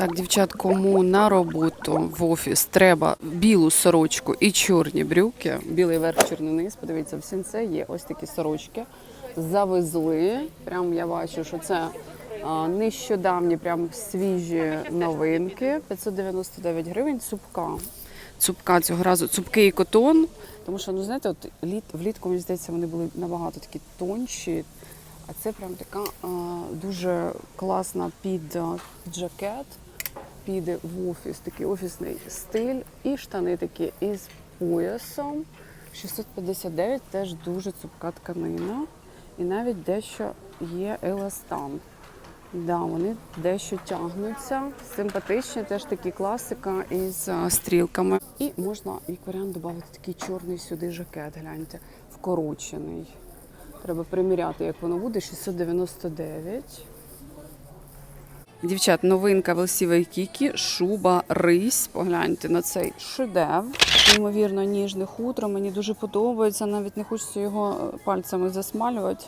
Так, дівчат, кому на роботу в офіс треба білу сорочку і чорні брюки, білий верх, чорний низ. Подивіться, в сінце є ось такі сорочки. Завезли. Прям я бачу, що це нещодавні, прям свіжі новинки. 599 гривень. Цупка. Цупка цього разу, цупки і котон. Тому що, ну знаєте, от літ, влітку, мені здається, вони були набагато такі тонші. А це прям така а, дуже класна під а, жакет, піде в офіс, такий офісний стиль. І штани такі із поясом. 659 теж дуже цупка тканина. І навіть дещо є еластан. Да, вони дещо тягнуться. Симпатичні, теж такі класика із стрілками. І можна як варіант додати такий чорний сюди жакет, гляньте, вкорочений. Треба приміряти, як воно буде. 699. Дівчат, новинка Велсівої Кікі, шуба рись. Погляньте на цей шедевр. Неймовірно ніжне хутро. Мені дуже подобається. Навіть не хочеться його е, пальцями засмалювати,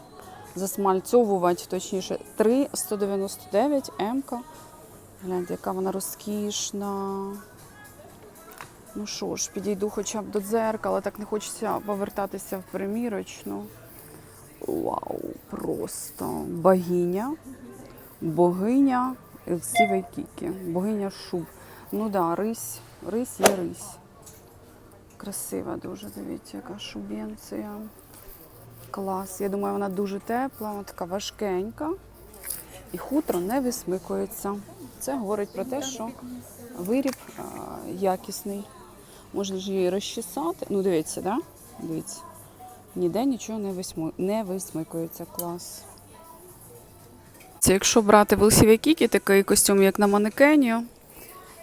засмальцьовувати, точніше. 3,199 М-ка. Гляньте, яка вона розкішна. Ну що ж, підійду хоча б до дзеркала, так не хочеться повертатися в примірочну. Вау, просто богиня, богиня Елсівої Кікі, богиня шуб. Ну да, рись, рись є рись. Красива дуже, дивіться, яка шубенція. Клас. Я думаю, вона дуже тепла, вона така важкенька. І хутро не висмикується. Це говорить про те, що виріб а, якісний. Можна ж її розчесати. Ну, дивіться, да? Дивіться. Ніде нічого не висмикується. Клас. Це якщо брати велсіві кікі, такий костюм, як на манекені.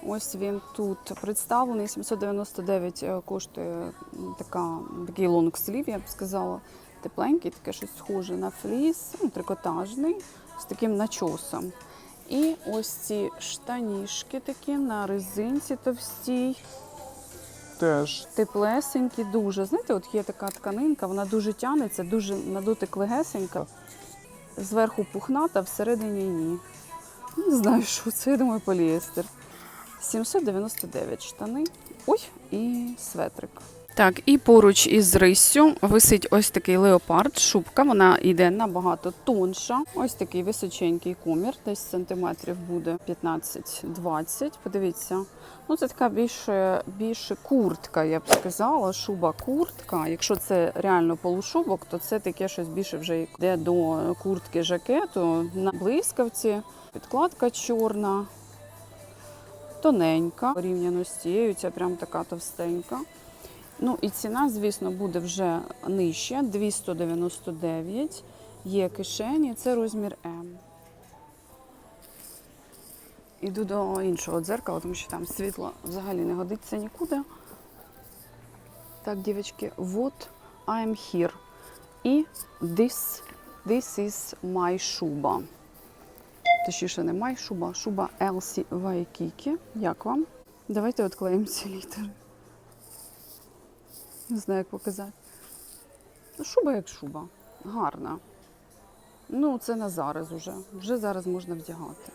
Ось він тут представлений. 799 е, коштує така, такий лонг слів, я б сказала. Тепленький, таке щось схоже на фліс, ну, трикотажний, з таким начосом. І ось ці штанішки такі на резинці товстій. Теж Теплесенькі, дуже. Знаєте, от є така тканинка, вона дуже тянеться, дуже на дотик легесенька. Зверху пухната, всередині ні. Не знаю, що це, я думаю, поліестер. 799 штани. Ой, і светрик. Так, і поруч із риссю висить ось такий леопард, шубка. Вона йде набагато тонша. Ось такий височенький комір, десь сантиметрів буде 15-20. Подивіться, ну це така більше, більше куртка, я б сказала. Шуба куртка. Якщо це реально полушубок, то це таке щось більше вже йде до куртки жакету на блискавці. Підкладка чорна, тоненька, порівняно з цією, ця прям така товстенька. Ну і ціна, звісно, буде вже нижча, 299. Є кишені, це розмір М. Іду до іншого дзеркала, тому що там світло взагалі не годиться нікуди. Так, дівчатки, вот I'm here. І this, this is my шуба. Точніше, не my шуба, шуба Елсі Вайкікі. Як вам? Давайте відклеїмо ці літери. Не знаю, як показати. Ну, шуба як шуба. Гарна. Ну, це на зараз уже. Вже зараз можна вдягати.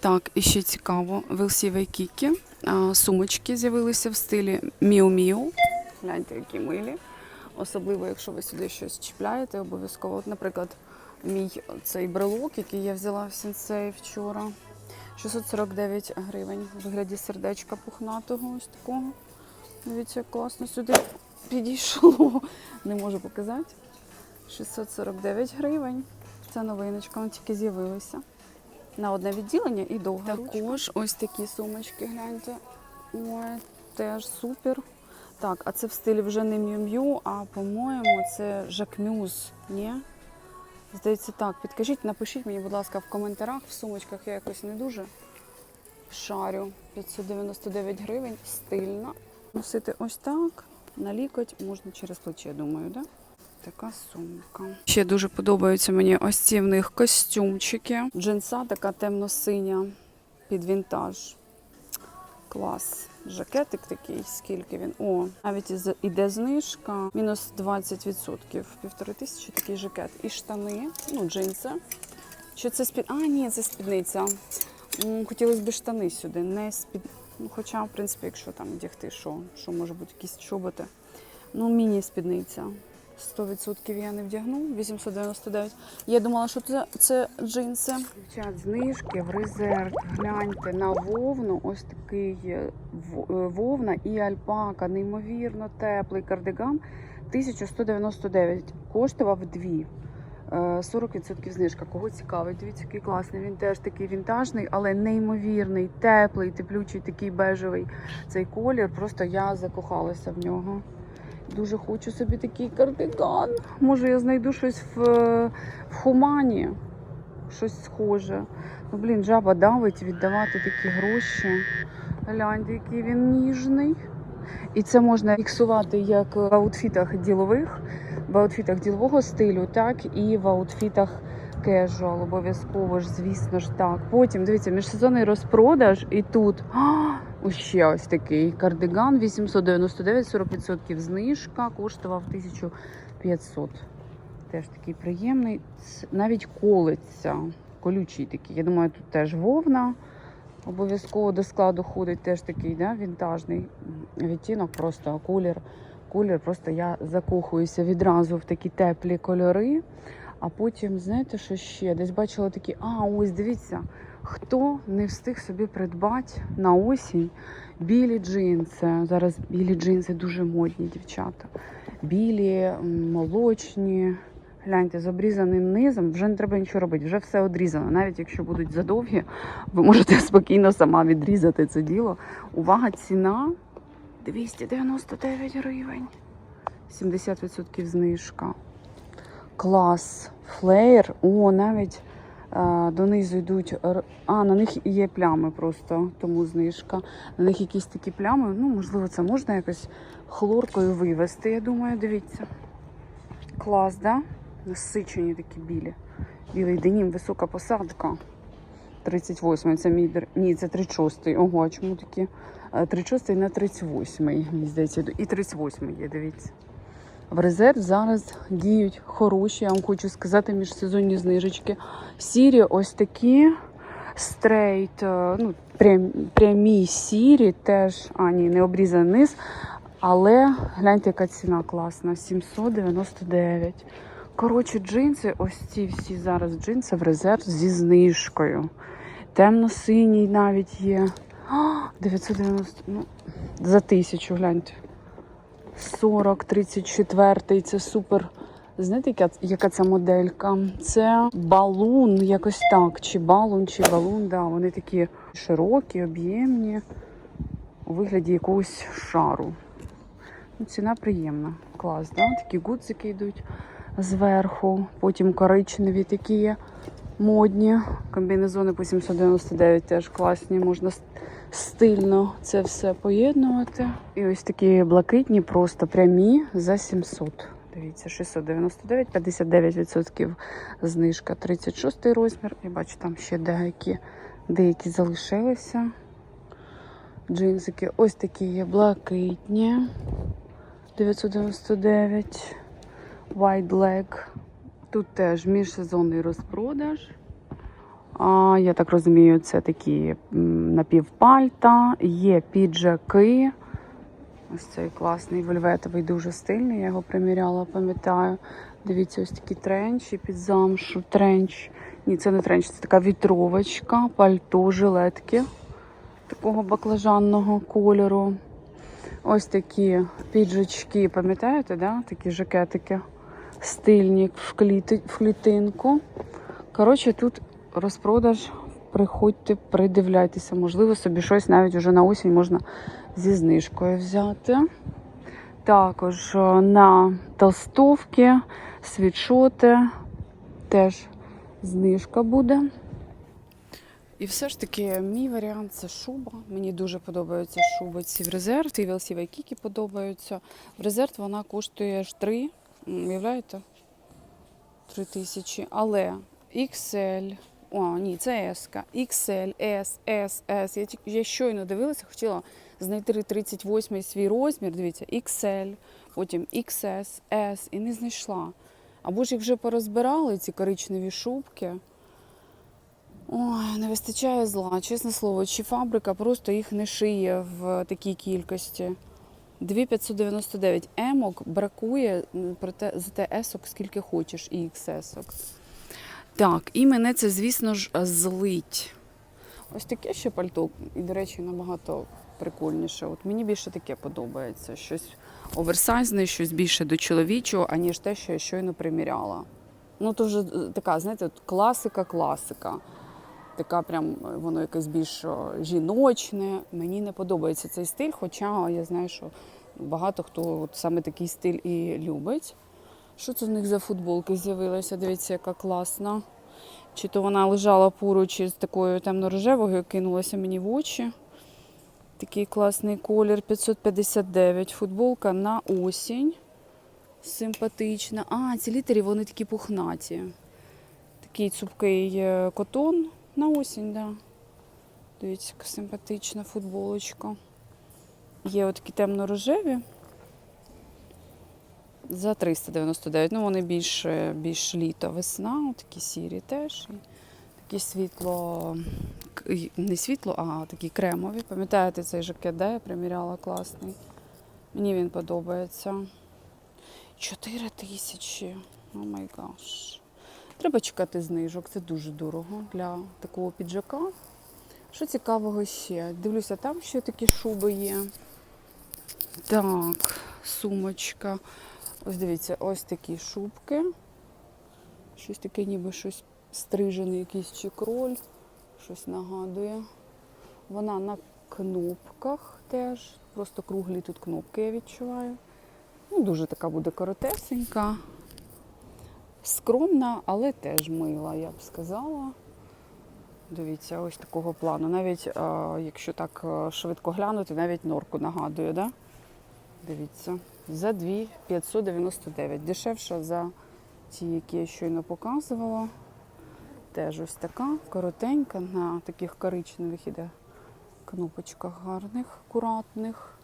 Так, і ще цікаво, Вайкікі. А, Сумочки з'явилися в стилі Міу-Міу. Гляньте, які милі. Особливо, якщо ви сюди щось чіпляєте, обов'язково. От, наприклад, мій цей брелок, який я взяла в сенсей вчора. 649 гривень в вигляді сердечка пухнатого ось такого. Дивіться, як класно сюди підійшло. Не можу показати. 649 гривень. Це новиночка, вони тільки з'явилися. На одне відділення і довго. Також ось такі сумочки, гляньте. Ой, теж супер. Так, а це в стилі вже не М'ю-М'ю, а по-моєму, це Жакмюз. Ні? Здається, так. Підкажіть, напишіть мені, будь ласка, в коментарях. В сумочках я якось не дуже шарю. 599 гривень, стильна. Носити ось так. На лікоть можна через плече, думаю, да? Така сумка. Ще дуже подобаються мені ось ці в них костюмчики. Джинса така темно-синя під вінтаж. Клас. Жакетик такий, скільки він. О, навіть іде знижка. Мінус 20%. Півтори тисячі такий жакет. І штани, ну, джинси. Що це спід. А, ні, це спідниця. Хотілося б штани сюди, не спід. Ну, Хоча, в принципі, якщо там вдягти, що що може бути якісь чоботи. Ну, міні-спідниця. 100% я не вдягну, 899. Я думала, що це це джинси. Дівчат, знижки в резерв. Гляньте на вовну, ось такий е, е, вовна і альпака, неймовірно теплий кардиган. 1199 коштував дві. 40% знижка. Кого цікавить? Дивіться, який класний. Він теж такий вінтажний, але неймовірний, теплий, теплючий, такий бежевий цей колір. Просто я закохалася в нього. Дуже хочу собі такий кардиган. Може, я знайду щось в, в Хумані, щось схоже. Ну, блін, жаба давить віддавати такі гроші. Гляньте, який він ніжний. І це можна фіксувати як в аутфітах ділових, в аутфітах ділового стилю, так і в аутфітах кежуал. Обов'язково ж, звісно ж, так. Потім дивіться, міжсезонний розпродаж, і тут ще ось такий кардиган 899, 40% знижка, коштував 1500. Теж такий приємний. Навіть колиться, колючий такий. Я думаю, тут теж вовна. Обов'язково до складу ходить теж такий да, вінтажний відтінок, просто колір. Колір, просто я закохуюся відразу в такі теплі кольори. А потім, знаєте, що ще? Десь бачила такі, а ось дивіться, хто не встиг собі придбати на осінь білі джинси. Зараз білі джинси дуже модні, дівчата. Білі, молочні. Гляньте, з обрізаним низом вже не треба нічого робити, вже все одрізано. Навіть якщо будуть задовгі, ви можете спокійно сама відрізати це діло. Увага, ціна 299 гривень. 70% знижка. Клас. Флеєр. О, навіть е, донизу йдуть. А, на них є плями просто, тому знижка. На них якісь такі плями. Ну, можливо, це можна якось хлоркою вивести, я думаю, дивіться. Клас, да? Насичені такі білі. Білий денім, висока посадка. 38 це мій Ні, це 36-й. Ого, а чому такі? Е, 36-й на 38-й, мені здається. І 38-й є, дивіться. В резерв зараз діють хороші, я вам хочу сказати, міжсезонні знижечки. Сірі ось такі. Стрейт, е, ну, прям, прямі сірі, теж, а ні, не обрізаний низ. Але гляньте, яка ціна класна. 799. Коротше, джинси, ось ці всі зараз джинси в резерв зі знижкою. Темно-синій навіть є. 990, ну, за тисячу, гляньте. 40, 34, це супер. Знаєте, яка, яка це моделька? Це балун, якось так. Чи балун, чи балун. Да, вони такі широкі, об'ємні, у вигляді якогось шару. Ну, ціна приємна. Клас, да? Такі гудзики йдуть зверху. Потім коричневі такі модні. Комбінезони по 799 теж класні. Можна стильно це все поєднувати. І ось такі блакитні, просто прямі за 700. Дивіться, 699, 59% знижка, 36 розмір. Я бачу, там ще деякі, деякі залишилися. Джинсики ось такі є блакитні. 999. White Leg. Тут теж міжсезонний розпродаж. А, я так розумію, це такі напівпальта, є піджаки. Ось цей класний вельветовий, дуже стильний. Я його приміряла, пам'ятаю. Дивіться, ось такі тренчі під замшу. Тренч. Ні, це не тренч, це така вітровочка, пальто, жилетки такого баклажанного кольору. Ось такі піджачки, пам'ятаєте, да? такі жакетики стильні в, кліти, в клітинку. Коротше, тут розпродаж. Приходьте, придивляйтеся. Можливо, собі щось навіть уже на осінь можна зі знижкою взяти. Також е, на толстовки, світшоти теж знижка буде. І все ж таки, мій варіант це шуба. Мені дуже подобаються шуби ці в резерв. І велсі вайкіки подобаються. В резерв вона коштує аж 3, уявляєте? 3 тисячі. Але XL, о, ні, це S, XL, S, S, S. Я, тільки- я щойно дивилася, хотіла знайти 38 свій розмір. Дивіться, XL, потім XS, S і не знайшла. Або ж їх вже порозбирали, ці коричневі шубки. Ой, не вистачає зла, чесне слово, чи фабрика просто їх не шиє в такій кількості. 2599 емок бракує, проте зате есок скільки хочеш, і XS-ок. Так, і мене це, звісно ж, злить. Ось таке ще пальто, і, до речі, набагато прикольніше. От мені більше таке подобається. Щось оверсайзне, щось більше до чоловічого, аніж те, що я щойно приміряла. Ну, то вже е, така, знаєте, класика-класика. Така прям е, воно якесь більш жіночне. Мені не подобається цей стиль, хоча я знаю, що багато хто от саме такий стиль і любить. Що це в них за футболки з'явилася? Дивіться, яка класна. Чи то вона лежала поруч із такою темно-рожевою, кинулася мені в очі. Такий класний колір 559. Футболка на осінь. Симпатична. А, ці літери вони такі пухнаті. Такий цупкий е, котон на осінь, да. Дивіться, яка симпатична футболочка. Є отакі темно-рожеві. За 399. Ну, вони більш, е, більш літо, весна, такі сірі теж. Такі світло, не світло, а такі кремові. Пам'ятаєте цей жакет, де я приміряла класний? Мені він подобається. 4 тисячі. О май гаш. Треба чекати знижок, це дуже дорого для такого піджака. Що цікавого ще? Дивлюся, там ще такі шуби є. Так, сумочка. Ось дивіться, ось такі шубки. Щось таке, ніби щось стрижений, якийсь чи кроль. Щось нагадує. Вона на кнопках теж. Просто круглі тут кнопки я відчуваю. Ну, дуже така буде коротесенька. Скромна, але теж мила, я б сказала. Дивіться, ось такого плану. Навіть е, якщо так е, швидко глянути, навіть норку нагадує, да? Дивіться, за 2599. Дешевша за ті, які я щойно показувала. Теж ось така, коротенька, на таких коричневих іде кнопочках гарних, акуратних.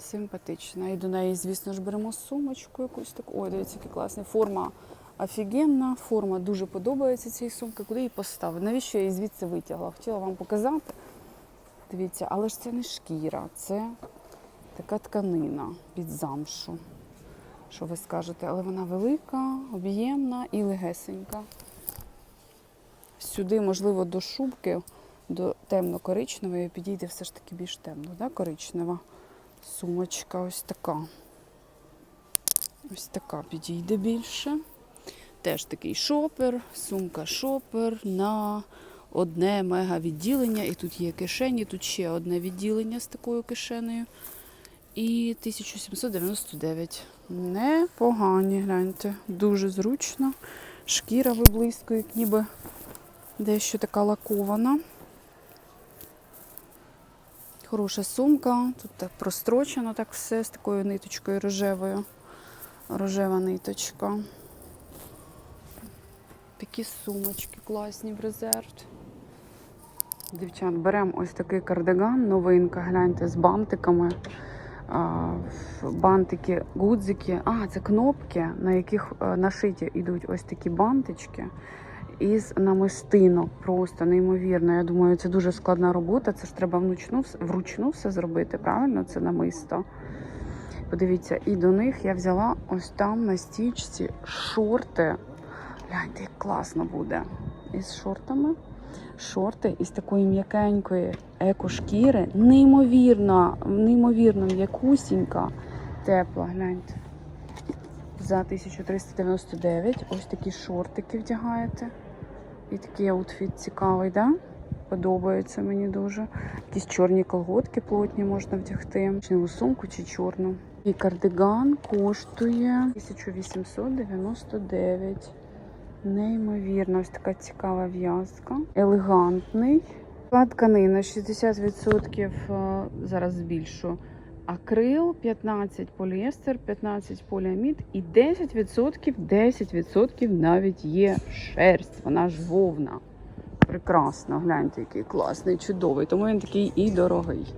Симпатична. І до неї, звісно ж, беремо сумочку якусь таку. Ой, дивіться, яка класна. Форма офігенна, форма дуже подобається цій сумки. Куди її поставити? Навіщо я її звідси витягла? Хотіла вам показати. Дивіться, але ж це не шкіра, це така тканина під замшу. Що ви скажете? Але вона велика, об'ємна і легесенька. Сюди, можливо, до шубки, до темно-коричневої підійде все ж таки більш темно, да? коричнева. Сумочка ось така. Ось така підійде більше. Теж такий шопер, сумка шопер на одне мега відділення. І тут є кишені, тут ще одне відділення з такою кишенею. І 1799. Непогані, гляньте. Дуже зручно. Шкіра виблискує, ніби дещо така лакована. Хороша сумка. Тут так прострочено так все з такою ниточкою рожевою. Рожева ниточка. Такі сумочки класні в резерв. Дівчат, беремо ось такий кардиган, новинка, гляньте, з бантиками. Бантики, гудзики. А, це кнопки, на яких е, нашиті йдуть ось такі бантички із намистинок. Просто неймовірно. Я думаю, це дуже складна робота. Це ж треба внучну, вручну все зробити, правильно? Це намисто. Подивіться, і до них я взяла ось там на стічці шорти. Гляньте, як класно буде. Із шортами. Шорти із такої м'якенької екошкіри. Неймовірно, неймовірно м'якусінька, тепла, гляньте. За 1399 ось такі шортики вдягаєте. І такий аутфіт цікавий, да? Подобається мені дуже. Якісь чорні колготки плотні можна вдягти. Чи сумку, чи чорну. І кардиган коштує 1899. Неймовірно, ось така цікава в'язка. Елегантний. Тканина 60% е, зараз збільшу. Акрил 15 поліестер, 15 поліамід і 10%, 10% навіть є шерсть. Вона ж вовна. Прекрасно, гляньте, який класний, чудовий. Тому він такий і дорогий.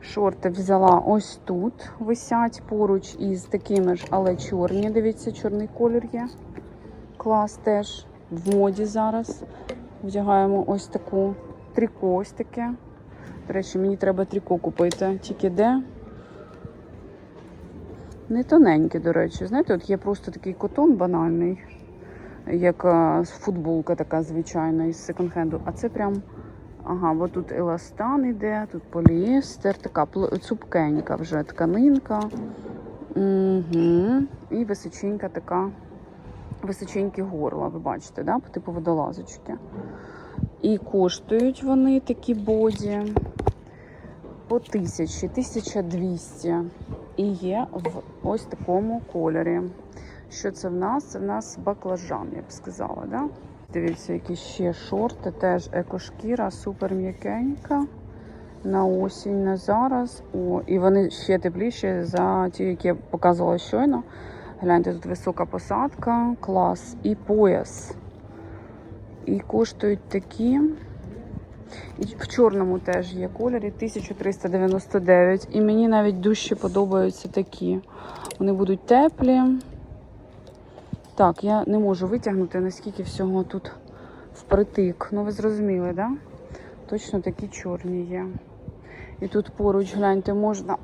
Шорти взяла ось тут, висять поруч із такими ж, але чорні. Дивіться, чорний колір є. Клас теж в моді зараз. Вдягаємо ось таку тріко таке. До речі, мені треба тріко купити. Тільки де? Не тоненьке, до речі. Знаєте, от є просто такий котон банальний, як е, футболка така звичайна із секонд-хенду. А це прям. Ага, бо тут еластан іде, тут поліестер, така цупкенька вже тканинка. Угу. І височенька така, височенькі горла, ви бачите, да? типу водолазочки. І коштують вони такі боді по тисячі, 1200. І є в ось такому кольорі. Що це в нас? Це в нас баклажан, я б сказала. Да? Дивіться, які ще шорти, теж екошкіра, супер м'якенька. На осінь, на зараз. О, і вони ще тепліші за ті, які я показувала щойно. Гляньте, тут висока посадка, клас і пояс. І коштують такі. І в чорному теж є кольорі 1399. І мені навіть дужче подобаються такі. Вони будуть теплі. Так, я не можу витягнути, наскільки всього тут впритик. Ну, ви зрозуміли? Да? Точно такі чорні є. І тут поруч, гляньте, можна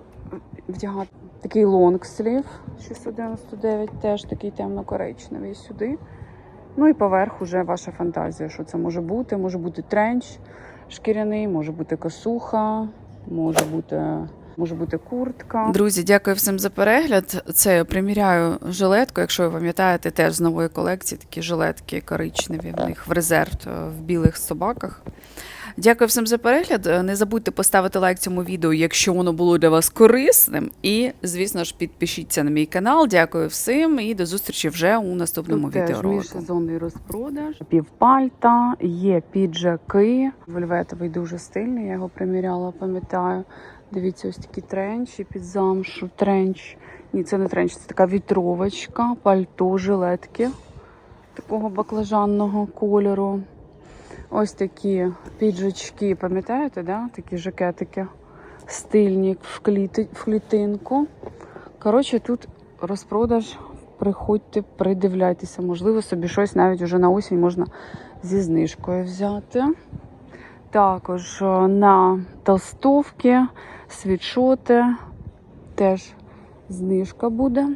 вдягати такий лонгслів 699, теж такий темно-коричневий сюди. Ну і поверх уже ваша фантазія, що це може бути. Може бути тренч шкіряний, може бути косуха, може бути, може бути куртка. Друзі, дякую всім за перегляд. Це я приміряю жилетку. Якщо ви пам'ятаєте, теж з нової колекції такі жилетки коричневі в них в резерв е, в білих собаках. Дякую всім за перегляд. Е, Не забудьте поставити лайк цьому відео, якщо воно було для вас корисним. І, звісно ж, підпишіться на мій канал. Дякую всім і до зустрічі вже у наступному Тут теж міжсезонний розпродаж. Півпальта, є піджаки. Вельветовий дуже стильний, я його приміряла, пам'ятаю. Дивіться, ось такі тренчі під замшу. Тренч. Ні, це не тренч, це така вітровочка, пальто, жилетки такого баклажанного кольору. Ось такі піджачки, пам'ятаєте, да? такі жакетики стильні в, кліти, в клітинку. Коротше, тут розпродаж. Приходьте, придивляйтеся. Можливо, собі щось навіть уже на осінь можна зі знижкою взяти. Також е, на толстовки, світшоти теж знижка буде.